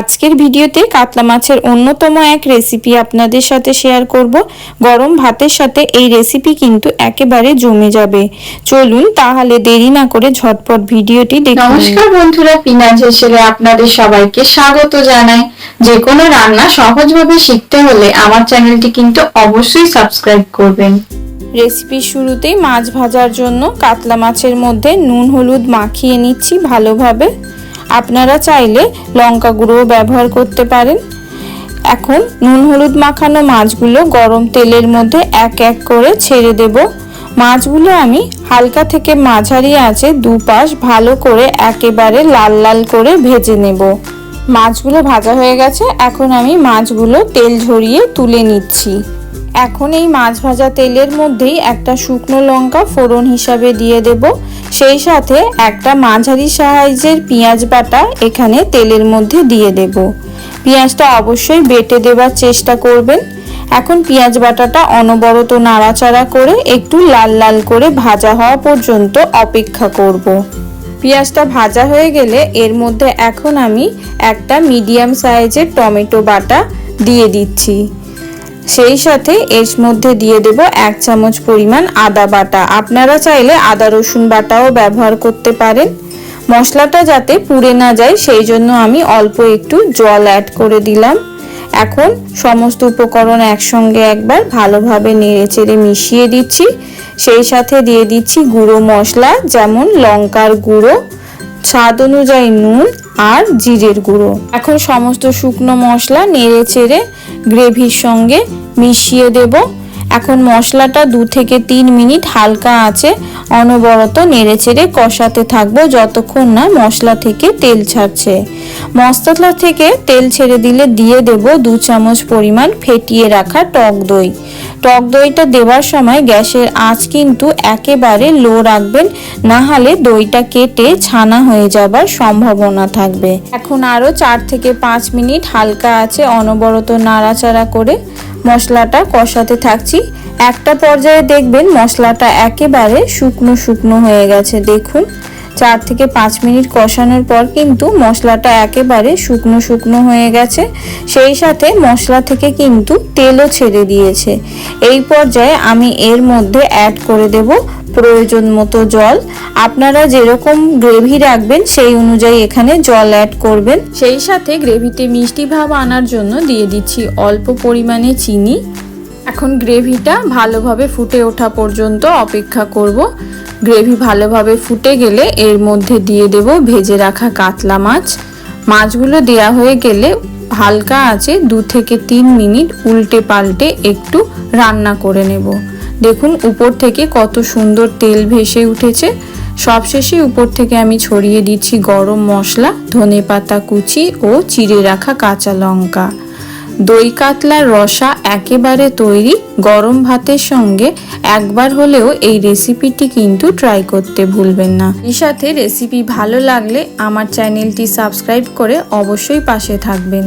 আজকের ভিডিওতে কাতলা মাছের অন্যতম এক রেসিপি আপনাদের সাথে শেয়ার করব। গরম ভাতের সাথে এই রেসিপি কিন্তু একেবারে জমে যাবে। চলুন তাহলে দেরি না করে ঝটপট ভিডিওটি দেখুন নমস্কার বন্ধুরা পিনাজ হেসেলে আপনাদের সবাইকে স্বাগত জানাই। যে কোনো রান্না সহজভাবে শিখতে হলে আমার চ্যানেলটি কিন্তু অবশ্যই সাবস্ক্রাইব করবেন। রেসিপির শুরুতেই মাছ ভাজার জন্য কাতলা মাছের মধ্যে নুন হলুদ মাখিয়ে নিচ্ছি ভালোভাবে। আপনারা চাইলে লঙ্কা গুঁড়োও ব্যবহার করতে পারেন। এখন নুন হলুদ মাখানো মাছগুলো গরম তেলের মধ্যে এক এক করে ছেড়ে দেব। মাছগুলো আমি হালকা থেকে মাঝারি আছে দুপাশ ভালো করে একেবারে লাল লাল করে ভেজে নেব। মাছগুলো ভাজা হয়ে গেছে, এখন আমি মাছগুলো তেল ঝরিয়ে তুলে নিচ্ছি। এখন এই মাছ ভাজা তেলের মধ্যেই একটা শুকনো লঙ্কা ফোড়ন হিসাবে দিয়ে দেব। সেই সাথে একটা মাঝারি সাইজের পেঁয়াজ বাটা এখানে তেলের মধ্যে দিয়ে দেব। পেঁয়াজটা অবশ্যই বেটে দেবার চেষ্টা করবেন। এখন পেঁয়াজ বাটাটা অনবরত নাড়াচাড়া করে একটু লাল লাল করে ভাজা হওয়া পর্যন্ত অপেক্ষা করব। পেঁয়াজটা ভাজা হয়ে গেলে এর মধ্যে এখন আমি একটা মিডিয়াম সাইজের টমেটো বাটা দিয়ে দিচ্ছি। সেই সাথে এর মধ্যে দিয়ে দেব এক চামচ পরিমাণ আদা বাটা। আপনারা চাইলে আদা, রসুন বাটাও ব্যবহার করতে পারেন। মশলাটা যাতে পুড়ে না যায়, সেই জন্য আমি অল্প একটু জল অ্যাড করে দিলাম। এখন সমস্ত উপকরণ একসঙ্গে একবার ভালোভাবে নেড়ে চেড়ে মিশিয়ে দিচ্ছি। সেই সাথে দিয়ে দিচ্ছি গুঁড়ো মশলা, যেমন লঙ্কার গুঁড়ো। স্বাদ অনুযায়ী নুন আর জিরের গুঁড়ো। এখন সমস্ত শুকনো মশলা নেড়ে চেড়ে গ্রেভির সঙ্গে মিশিয়ে দেব। এখন মশলাটা দু থেকে তিন মিনিট হালকা আছে, অনবরত নেড়ে চেড়ে কষাতে থাকব যতক্ষণ না মশলা থেকে তেল ছাড়ছে। মশলা থেকে তেল ছেড়ে দিলে দিয়ে দেব দু চামচ পরিমাণ ফেটিয়ে রাখা টক দই। টক দইটা দেওয়ার সময় গ্যাসের আঁচ কিন্তু একেবারে লো রাখবেন, না হলে দইটা কেটে ছানা হয়ে যাবার সম্ভাবনা থাকবে। এখন আরও চার থেকে পাঁচ মিনিট হালকা আছে, অনবরত নাড়াচাড়া করে মশলাটা কষাতে থাকছি। একটা পর্যায়ে দেখবেন মশলাটা একেবারে শুকনো শুকনো হয়ে গেছে দেখুন। চার থেকে পাঁচ মিনিট কষানোর পর কিন্তু মশলাটা একেবারে শুকনো শুকনো হয়ে গেছে। সেই সাথে মশলা থেকে কিন্তু তেলও ছেড়ে দিয়েছে। এই পর্যায়ে আমি এর মধ্যে অ্যাড করে দেব প্রয়োজন মতো জল। আপনারা যেরকম গ্রেভি রাখবেন সেই অনুযায়ী এখানে জল অ্যাড করবেন। সেই সাথে গ্রেভিতে মিষ্টি ভাব আনার জন্য দিয়ে দিচ্ছি অল্প পরিমাণে চিনি। এখন গ্রেভিটা ভালোভাবে ফুটে ওঠা পর্যন্ত অপেক্ষা করব। গ্রেভি ভালোভাবে ফুটে গেলে এর মধ্যে দিয়ে দেব ভেজে রাখা কাতলা মাছ। মাছগুলো দেয়া হয়ে গেলে হালকা আছে দু থেকে তিন মিনিট উল্টে পাল্টে একটু রান্না করে নেব। দেখুন উপর থেকে কত সুন্দর তেল ভেসে উঠেছে। সবশেষে উপর থেকে আমি ছড়িয়ে দিচ্ছি গরম মশলা ধনে পাতা কুচি ও চিড়ে রাখা কাঁচা লঙ্কা। দই কাতলার রসা একেবারে তৈরি গরম ভাতের সঙ্গে একবার হলেও এই রেসিপিটি কিন্তু ট্রাই করতে ভুলবেন না। এই সাথে রেসিপি ভালো লাগলে আমার চ্যানেলটি সাবস্ক্রাইব করে অবশ্যই পাশে থাকবেন।